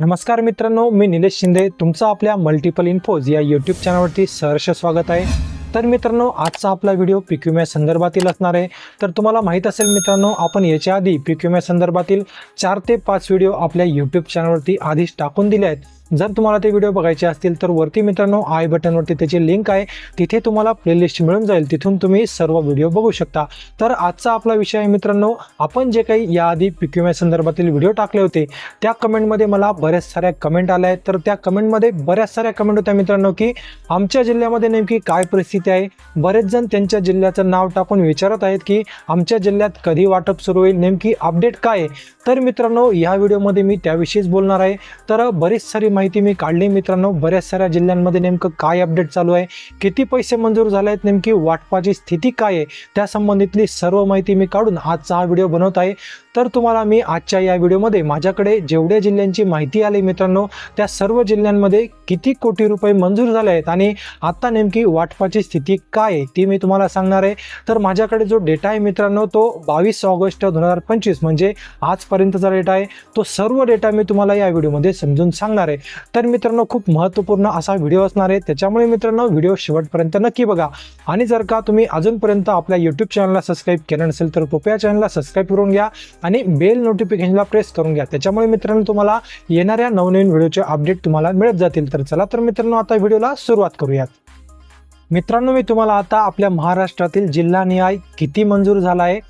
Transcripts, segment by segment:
नमस्कार मित्रांनो मी निलेश शिंदे. तुमचं आपल्या मल्टिपल इन्फोज या यूट्यूब चॅनलवरती सहर्ष स्वागत आहे. तर मित्रांनो आजचा आपला व्हिडिओ पिक्युम्या संदर्भातील असणार आहे. तर तुम्हाला माहीत असेल मित्रांनो आपण याच्या आधी पिक्युम्या संदर्भातील चार ते पाच व्हिडिओ आपल्या यूट्यूब चॅनलवरती आधीच टाकून दिले आहेत. जर तुम्हाला ते व्हिडिओ बघायचे असतील तर वरती मित्रांनो आय बटनवरती त्याची लिंक आहे. तिथे तुम्हाला प्लेलिस्ट मिळून जाईल. तिथून तुम्ही सर्व व्हिडिओ बघू शकता. तर आजचा आपला विषय आहे मित्रांनो आपण जे काही याआधी पीक संदर्भातील व्हिडिओ टाकले होते त्या कमेंटमध्ये मला बऱ्याच साऱ्या कमेंट आल्या आहेत. तर त्या कमेंटमध्ये बऱ्याच साऱ्या कमेंट होत्या मित्रांनो की आमच्या जिल्ह्यामध्ये नेमकी काय परिस्थिती आहे? बरेच जण त्यांच्या जिल्ह्याचं नाव टाकून विचारत आहेत की आमच्या जिल्ह्यात कधी वाटप सुरू होईल? नेमकी अपडेट काय आहे? तर मित्रांनो या व्हिडिओमध्ये मी त्याविषयीच बोलणार आहे. तर बरीच सारी माहिती मी काढली. मित्रांनो बऱ्याच साऱ्या जिल्ह्यांमध्ये नेमकं काय अपडेट चालू आहे? किती पैसे मंजूर झाले आहेत नेमकी वाटपाची स्थिती काय आहे? त्या संबंधितली सर्व माहिती मी काढून आजचा हा व्हिडिओ बनवत आहे. तर तुम्हाला मी आजच्या या व्हिडिओमध्ये माझ्याकडे जेवढ्या जिल्ह्यांची माहिती आली मित्रांनो त्या सर्व जिल्ह्यांमध्ये किती कोटी रुपये मंजूर झाले आहेत आणि आत्ता नेमकी वाटपाची स्थिती काय आहे ती मी तुम्हाला सांगणार आहे. तर माझ्याकडे जो डेटा आहे मित्रांनो तो बावीस ऑगस्ट दोन हजार पंचवीस म्हणजे आजपर्यंतचा डेटा आहे. तो सर्व डेटा मी तुम्हाला या व्हिडिओमध्ये समजून सांगणार आहे. तर मित्रांनो खूप महत्त्वपूर्ण असा व्हिडिओ असणार आहे. त्याच्यामुळे मित्रांनो व्हिडिओ शेवटपर्यंत नक्की बघा. आणि जर का तुम्ही अजूनपर्यंत आपल्या यूट्यूब चॅनलला सबस्क्राईब केलं नसेल तर कृपया चॅनलला सबस्क्राईब करून घ्या आणि बेल नोटिफिकेशनला प्रेस करून घ्या. त्याच्यामुळे मित्रांनो तुम्हाला येणाऱ्या नवनवीन व्हिडिओचे अपडेट तुम्हाला मिळत जातील. तर चला तर मित्रांनो आता व्हिडिओला सुरुवात करूयात. मित्रांनो मी तुम्हाला आता आपल्या महाराष्ट्रातील जिल्हा न्याय किती मंजूर झाला आहे?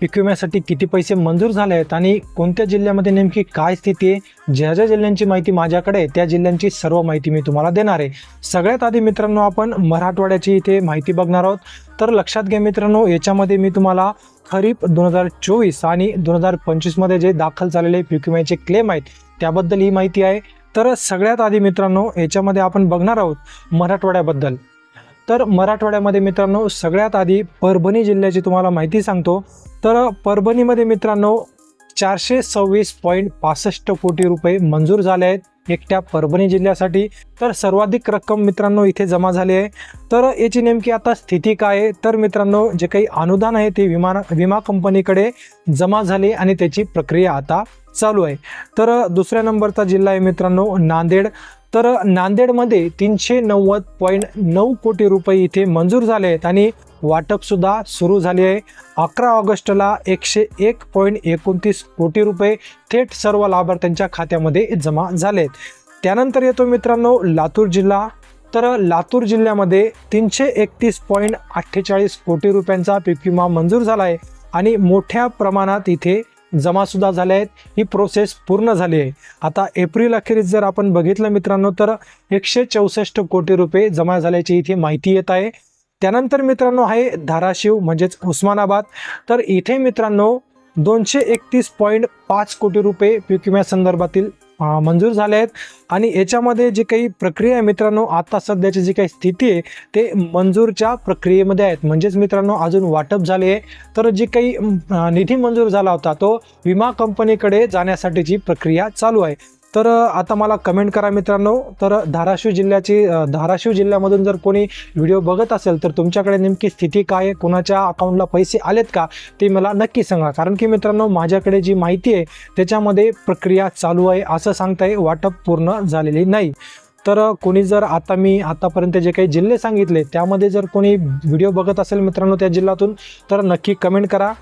पीक विम्यासाठी किती पैसे मंजूर झाले आहेत आणि कोणत्या जिल्ह्यामध्ये नेमकी काय स्थिती आहे? ज्या ज्या जिल्ह्यांची माहिती माझ्याकडे आहे त्या जिल्ह्यांची सर्व माहिती मी तुम्हाला देणार आहे. सगळ्यात आधी मित्रांनो आपण मराठवाड्याची इथे माहिती बघणार आहोत. तर लक्षात घ्या मित्रांनो याच्यामध्ये मी तुम्हाला खरीप दोन हजार चोवीस आणि दोन हजार पंचवीसमध्ये जे दाखल झालेले पीक विम्याचे क्लेम आहेत त्याबद्दल ही माहिती आहे. तर सगळ्यात आधी मित्रांनो याच्यामध्ये आपण बघणार आहोत मराठवाड्याबद्दल. तर मराठवाड्यामध्ये मित्रांनो सगळ्यात आधी परभणी जिल्ह्याची तुम्हाला माहिती सांगतो. तर परभणीमध्ये मित्रांनो चारशे सव्वीस पॉईंट पासष्ट कोटी रुपये मंजूर झाले आहेत एकट्या परभणी जिल्ह्यासाठी. तर सर्वाधिक रक्कम मित्रांनो इथे जमा झाली आहे. तर याची नेमकी आता स्थिती काय आहे? तर मित्रांनो जे काही अनुदान आहे ते विमा विमा कंपनीकडे जमा झाले आणि त्याची प्रक्रिया आता चालू आहे. तर दुसऱ्या नंबरचा जिल्हा आहे मित्रांनो नांदेड. तर नांदेडमध्ये तीनशे नव्वद पॉईंट नऊ कोटी रुपये इथे मंजूर झाले आहेत आणि वाटपसुद्धा सुरू झाली आहे. अकरा ऑगस्टला एकशे एक पॉईंट एकोणतीस कोटी रुपये थेट सर्व लाभार्थ्यांच्या खात्यामध्ये जमा झाले आहेत त्यानंतर येतो मित्रांनो लातूर जिल्हा. तर लातूर जिल्ह्यामध्ये तीनशे एकतीस पॉईंट अठ्ठेचाळीस कोटी रुपयांचा पीक विमा मंजूर झाला आहे आणि मोठ्या प्रमाणात इथे जमासुद्धा झाल्या आहेत. ही प्रोसेस पूर्ण झाली आहे. आता एप्रिल अखेरीस जर आपण बघितलं मित्रांनो तर एकशे चौसष्ट कोटी रुपये जमा झाल्याची इथे माहिती येत आहे. त्यानंतर मित्रांनो आहे धाराशिव म्हणजेच उस्मानाबाद. तर इथे मित्रांनो दोनशे एकतीस पॉईंट पाच कोटी रुपये पीक विम्या संदर्भातील मंजूर झाले आहेत. आणि याच्यामध्ये जी काही प्रक्रिया आहे मित्रांनो आता सध्याची जी काही स्थिती आहे ते मंजूरच्या प्रक्रियेमध्ये आहेत. म्हणजेच मित्रांनो अजून वाटप झाले आहे. तर जी काही निधी मंजूर झाला होता तो विमा कंपनीकडे जाण्यासाठीची प्रक्रिया चालू आहे. तर आता मला कमेंट करा मित्रांनो. तर धाराशिव जिल्ह्याची धाराशिव जिल्ह्यामधून जर कोणी व्हिडिओ बघत असेल तर तुमच्याकडे नेमकी स्थिती काय आहे? कोणाच्या अकाउंटला पैसे आलेत का? ते मला नक्की सांगा. कारण की मित्रांनो माझ्याकडे जी माहिती आहे त्याच्यामध्ये प्रक्रिया चालू आहे असं सांगताय वाटप पूर्ण झालेली नाही. तर कोणी जर आता मी आतापर्यंत जे काही जिल्हे सांगितले त्यामध्ये जर कोणी व्हिडिओ बघत असेल मित्रांनो त्या जिल्ह्यातून तर नक्की कमेंट करा.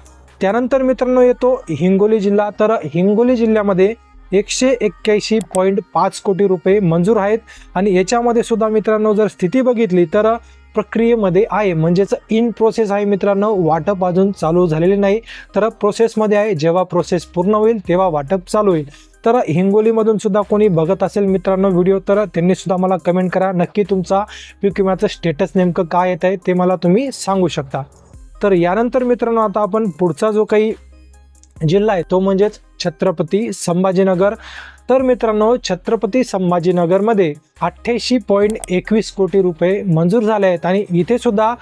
त्यानंतर मित्रांनो येतो हिंगोली जिल्हा. तर हिंगोली जिल्ह्यामध्ये एकशे एक्क्याऐंशी पॉईंट पाच कोटी रुपये मंजूर आहेत. आणि याच्यामध्ये सुद्धा मित्रांनो जर स्थिती बघितली तर प्रक्रियेमध्ये आहे. म्हणजेच इन प्रोसेस आहे मित्रांनो. वाटप अजून चालू झालेले नाही. तर प्रोसेसमध्ये आहे. जेव्हा प्रोसेस पूर्ण होईल तेव्हा वाटप चालू होईल. तर हिंगोलीमधून सुद्धा कोणी बघत असेल मित्रांनो व्हिडिओ तर त्यांनी सुद्धा मला कमेंट करा. नक्की तुमचा पीक विम्याचं स्टेटस नेमकं काय येत आहे ते मला तुम्ही सांगू शकता. तर यानंतर मित्रांनो आता आपण पुढचा जो काही जिल्हा आहे. तो म्हणजेच छत्रपती संभाजीनगर. तर मित्रांनो छत्रपती संभाजीनगरमध्ये अठ्ठ्याऐंशी पॉईंट एकवीस कोटी रुपये मंजूर झाले आहेत. आणि इथे सुद्धा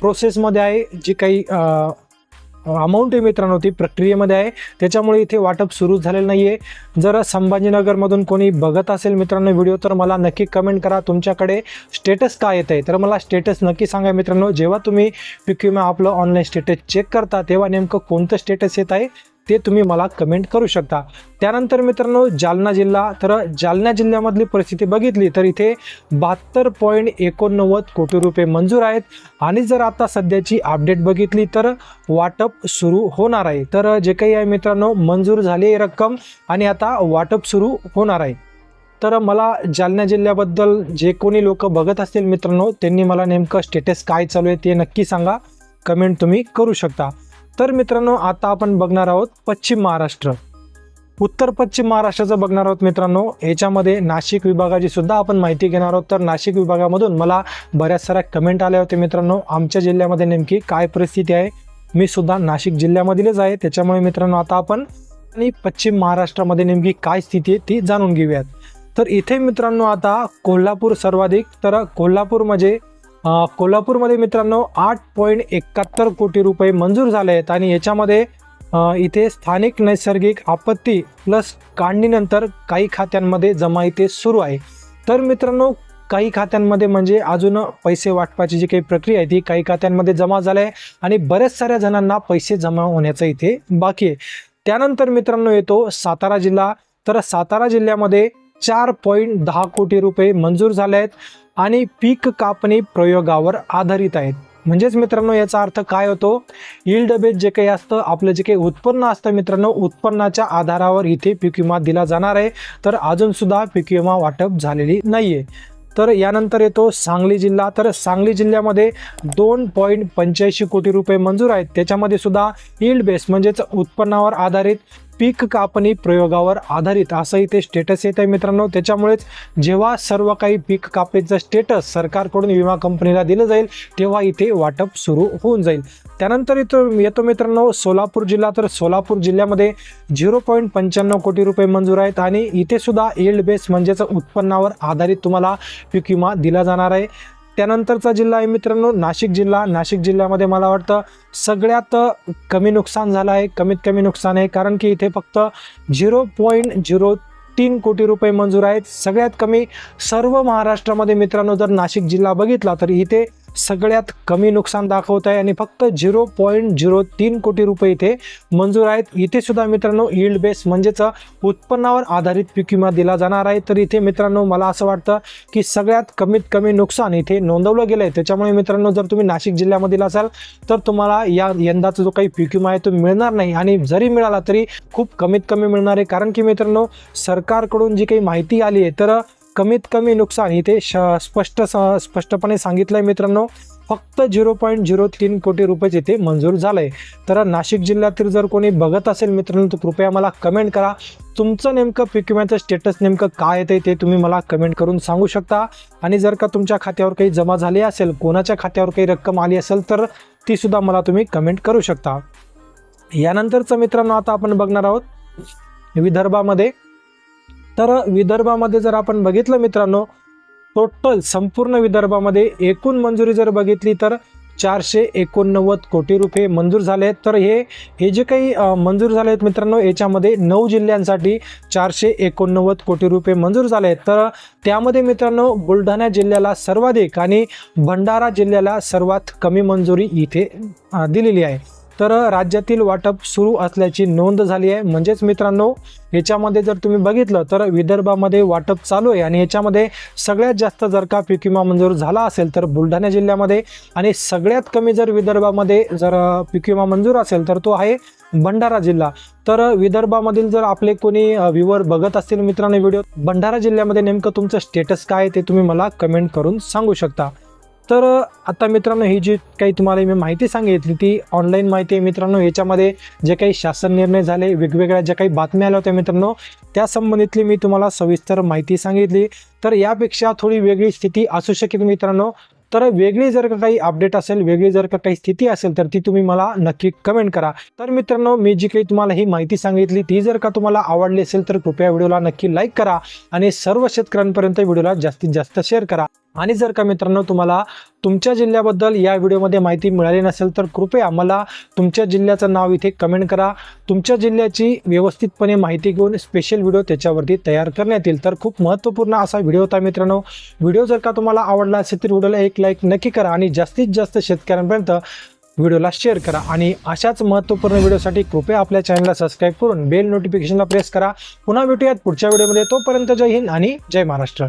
प्रोसेसमध्ये आहे जी काही अमाऊंट आहे मित्रांनो ती प्रक्रियेमध्ये आहे. त्याच्यामुळे इथे वाटप सुरू झालेलं नाही आहे जर संभाजीनगरमधून कोणी बघत असेल मित्रांनो व्हिडिओ तर मला नक्की कमेंट करा. तुमच्याकडे स्टेटस काय येत आहे तर मला स्टेटस नक्की सांगा मित्रांनो. जेव्हा तुम्ही पीक आपलं ऑनलाईन स्टेटस चेक करता तेव्हा नेमकं कोणतं स्टेटस येत आहे? ते तुम्ही मला कमेंट करू शकता. त्यानंतर मित्रांनो जालना जिल्हा तर जालना जिल्ह्यामधली परिस्थिती बघितली तर इथे बहात्तर पॉईंट एकोणनव्वद कोटी रुपये मंजूर आहेत. आणि जर आता सध्याची अपडेट बघितली तर वाटप सुरू होणार आहे. तर जे काही आहे मित्रांनो मंजूर झाली आहे रक्कम आणि आता वाटप सुरू होणार आहे. तर मला जालना जिल्ह्याबद्दल जे कोणी लोक बघत असतील मित्रांनो त्यांनी मला नेमकं स्टेटस काय चालू आहे ते नक्की सांगा. कमेंट तुम्ही करू शकता. तर मित्रांनो आता आपण बघणार आहोत पश्चिम महाराष्ट्र. उत्तर पश्चिम महाराष्ट्राचं बघणार आहोत मित्रांनो. याच्यामध्ये नाशिक विभागाची सुद्धा आपण माहिती घेणार आहोत. तर नाशिक विभागामधून मला बऱ्याच साऱ्या कमेंट आल्या होत्या मित्रांनो. आमच्या जिल्ह्यामध्ये नेमकी काय परिस्थिती आहे? मी सुद्धा नाशिक जिल्ह्यामधीलच आहे. त्याच्यामुळे मित्रांनो आता आपण आणि पश्चिम महाराष्ट्रामध्ये नेमकी काय स्थिती आहे ती जाणून घेऊयात. तर इथे मित्रांनो आता कोल्हापूर सर्वाधिक. तर कोल्हापूर म्हणजे कोल्हापूरमध्ये मित्रांनो आठ पॉईंट एकाहत्तर कोटी रुपये मंजूर झाले आहेत आणि याच्यामध्ये इथे स्थानिक नैसर्गिक आपत्ती प्लस काढणीनंतर काही खात्यांमध्ये जमा इथे सुरू आहे. तर मित्रांनो काही खात्यांमध्ये म्हणजे अजून पैसे वाटपाची जी काही प्रक्रिया आहे ती काही खात्यांमध्ये जमा झाली आहे आणि बऱ्याच साऱ्या जणांना पैसे जमा होण्याचं इथे बाकी आहे. त्यानंतर मित्रांनो येतो सातारा जिल्हा. तर सातारा जिल्ह्यामध्ये चार पॉईंट दहा कोटी रुपये मंजूर झाले आहेत. आणि पीक कापणी प्रयोगावर आधारित आहेत. म्हणजेच मित्रांनो याचा अर्थ काय होतो? इल्ड बेस जे काही असतं आपलं जे काही उत्पन्न असतं मित्रांनो उत्पन्नाच्या आधारावर इथे पीक विमा दिला जाणार आहे. तर अजूनसुद्धा पीक विमा वाटप झालेली नाहीये. तर यानंतर येतो सांगली जिल्हा. तर सांगली जिल्ह्यामध्ये दोन पॉईंट पंच्याऐंशी कोटी रुपये मंजूर आहेत. त्याच्यामध्ये सुद्धा इल्ड बेस म्हणजेच उत्पन्नावर आधारित पीक कापणी प्रयोगावर आधारित असं इथे स्टेटस येत आहे मित्रांनो. त्याच्यामुळेच जेव्हा सर्व काही पीक कापणीचं स्टेटस सरकारकडून विमा कंपनीला दिलं जाईल तेव्हा इथे वाटप सुरू होऊन जाईल. त्यानंतर इथं येतो मित्रांनो सोलापूर जिल्हा. तर सोलापूर जिल्ह्यामध्ये झिरो पॉईंट पंच्याण्णव कोटी रुपये मंजूर आहेत आणि इथे सुद्धा एल्ड बेस म्हणजेच उत्पन्नावर आधारित तुम्हाला पीक विमा दिला जाणार आहे. त्यानंतरचा जिल्हा आहे मित्रांनो नाशिक जिल्हा. नाशिक जिल्ह्यामध्ये मला वाटतं सगळ्यात कमी नुकसान झालं आहे कमीत कमी नुकसान आहे. कारण की इथे फक्त झिरो पॉईंट झिरो तीन कोटी रुपये मंजूर आहेत. सगळ्यात कमी सर्व महाराष्ट्रामध्ये मित्रांनो जर नाशिक जिल्हा बघितला तर इथे सगळ्यात कमी नुकसान दाखवत आहे आणि फक्त झिरो पॉईंट झिरो तीन कोटी रुपये इथे मंजूर आहेत. इथे सुद्धा मित्रांनो यील्ड बेस म्हणजेच उत्पन्नावर आधारित पीक विमा दिला जाणार आहे. तर इथे मित्रांनो मला असं वाटतं की सगळ्यात कमीत कमी नुकसान इथे नोंदवलं गेलं आहे त्याच्यामुळे मित्रांनो जर तुम्ही नाशिक जिल्ह्यामधील असाल तर तुम्हाला या यंदाचा जो काही पीक विमा आहे तो मिळणार नाही. आणि जरी मिळाला तरी खूप कमीत कमी मिळणार आहे. कारण की मित्रांनो सरकारकडून जी काही माहिती आली आहे तर कमीत कमी नुकसान. इथे श स्पष्ट स- स्पष्टपणे सांगितलं आहे मित्रांनो फक्त झिरो पॉईंट झिरो तीन कोटी रुपये इथे मंजूर झालं आहे तर नाशिक जिल्ह्यातील जर कोणी बघत असेल मित्रांनो तर कृपया मला कमेंट करा. तुमचं नेमकं पीक विम्याचं स्टेटस नेमकं काय येते ते तुम्ही मला कमेंट करून सांगू शकता. आणि जर का तुमच्या खात्यावर काही जमा झाली असेल कोणाच्या खात्यावर काही रक्कम आली असेल तर ती सुद्धा मला तुम्ही कमेंट करू शकता. यानंतरचं मित्रांनो आता आपण बघणार आहोत विदर्भामध्ये तर विदर्भामध्ये जर आपण बघितलं मित्रांनो टोटल संपूर्ण विदर्भामध्ये एकूण मंजुरी जर बघितली तर चारशे एकोणनव्वद कोटी रुपये मंजूर झाले आहेत. तर हे हे जे काही मंजूर झाले आहेत मित्रांनो याच्यामध्ये नऊ जिल्ह्यांसाठी चारशे एकोणनव्वद कोटी रुपये मंजूर झाले आहेत. तर त्यामध्ये मित्रांनो बुलढाणा जिल्ह्याला सर्वाधिक आणि भंडारा जिल्ह्याला सर्वात कमी मंजुरी इथे दिलेली आहे. तर राज्यातील वाटप सुरू असल्याची नोंद झाली आहे. म्हणजेच मित्रांनो याच्यामध्ये जर तुम्ही बघितलं तर विदर्भामध्ये वाटप चालू आहे आणि याच्यामध्ये सगळ्यात जास्त जर का पीक विमा मंजूर झाला असेल तर बुलढाणा जिल्ह्यामध्ये आणि सगळ्यात कमी जर विदर्भामध्ये जर पीक विमा मंजूर असेल तर तो आहे भंडारा जिल्हा. तर विदर्भामधील जर आपले कोणी व्ह्युअर बघत असतील मित्रांनो व्हिडिओ भंडारा जिल्ह्यामध्ये नेमकं तुमचं स्टेटस काय आहे ते तुम्ही मला कमेंट करून सांगू शकता. तर आता मित्रांनो ही जी काही तुम्हाला मी माहिती सांगितली ती ऑनलाईन माहिती आहे मित्रांनो. याच्यामध्ये जे काही शासन निर्णय झाले वेगवेगळ्या ज्या काही बातम्या आल्या होत्या मित्रांनो त्या संबंधितली मी तुम्हाला सविस्तर माहिती सांगितली. तर यापेक्षा थोडी वेगळी स्थिती असू शकेल मित्रांनो. तर वेगळी जर का काही अपडेट असेल वेगळी जर का काही स्थिती असेल तर ती तुम्ही मला नक्की कमेंट करा. तर मित्रांनो मी जी काही तुम्हाला ही माहिती सांगितली ती जर का तुम्हाला आवडली असेल तर कृपया व्हिडिओला नक्की लाईक करा आणि सर्व शेतकऱ्यांपर्यंत व्हिडिओला जास्तीत जास्त शेअर करा. आणि जर का मित्रांनो तुम्हाला तुमच्या जिल्ह्याबद्दल या व्हिडिओमध्ये माहिती मिळाली नसेल तर कृपया मला तुमच्या जिल्ह्याचं नाव इथे कमेंट करा. तुमच्या जिल्ह्याची व्यवस्थितपणे माहिती घेऊन स्पेशल व्हिडिओ त्याच्यावरती तयार करण्यात येईल. तर खूप महत्त्वपूर्ण असा व्हिडिओ होता मित्रांनो. व्हिडिओ जर का तुम्हाला आवडला असेल तर व्हिडिओला एक लाईक नक्की करा आणि जास्तीत जास्त शेतकऱ्यांपर्यंत व्हिडिओला शेअर करा. आणि अशाच महत्त्वपूर्ण व्हिडिओसाठी कृपया आपल्या चॅनलला सबस्क्राईब करून बेल नोटिफिकेशनला प्रेस करा. पुन्हा भेटूयात पुढच्या व्हिडिओमध्ये तोपर्यंत जय हिंद आणि जय महाराष्ट्र.